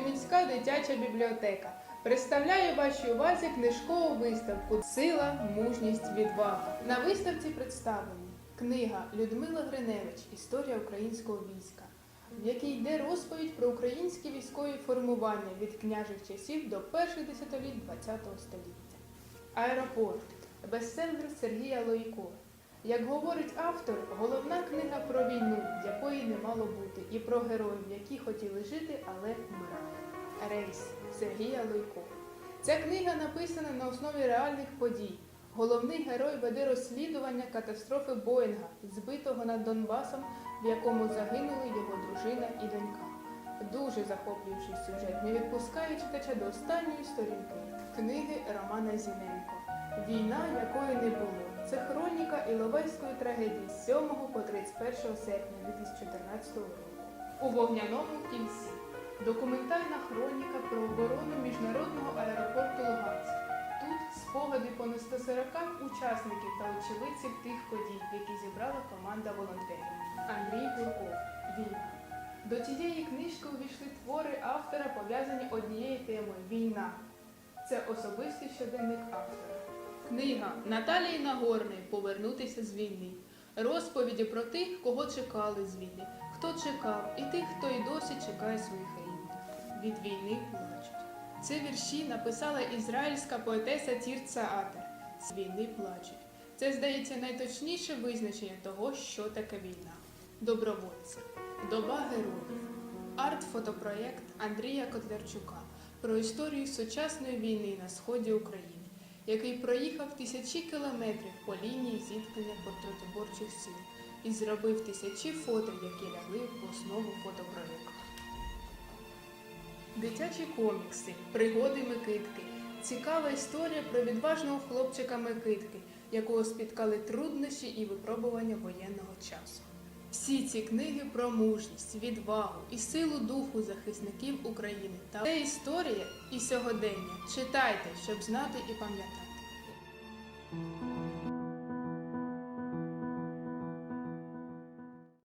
міська дитяча бібліотека представляє вашій увазі книжкову виставку Сила, мужність, відвага. На виставці представлені книга Людмила Гриневич Історія українського війська, в якій йде розповідь про українські військові формування від княжих часів до перших десятиліть ХХ століття. Аеропорт бестселер Сергія Лойко. Як говорить автор, головна книга про війну, якої не мало бути, і про героїв, які хотіли жити, але вмирали. Рейс Сергія Лойко. Ця книга написана на основі реальних подій. Головний герой веде розслідування катастрофи Боїнга, збитого над Донбасом, в якому загинули його дружина і донька. Дуже захоплюючий сюжет, не відпускає читача до останньої сторінки книги Романа Зіненко. Війна, якої не було. Це хроніка Іловайської трагедії з 7 по 31 серпня 2014 року. У вогняному кільці. Документальна хроніка про оборону міжнародного аеропорту Луганськ. Тут спогади понад 140 учасників та очевидців тих подій, які зібрала команда волонтерів. Андрій Гурков. Війна. До цієї книжки увійшли твори автора, пов'язані однією темою війна. Це особистий щоденник автора. Книга Наталії Нагорної Повернутися з війни. Розповіді про тих, кого чекали з війни, хто чекав, і тих, хто і досі чекає своїх рідних. Від війни плачуть. Це вірші написала ізраїльська поетеса Тірца Атер. З війни плачуть. Це, здається, найточніше визначення того, що таке війна. Добровольці. Доба героїв. Арт-фотопроєкт Андрія Котлярчука про історію сучасної війни на сході України, який проїхав тисячі кілометрів по лінії зіткнення контротиборчих сил і зробив тисячі фото, які лягли в основу фотопроєкту. Дитячі комікси, пригоди Микитки. Цікава історія про відважного хлопчика Микитки, якого спіткали труднощі і випробування воєнного часу. Всі ці книги про мужність, відвагу і силу духу захисників України. Та це історія і сьогодення. Читайте, щоб знати і пам'ятати.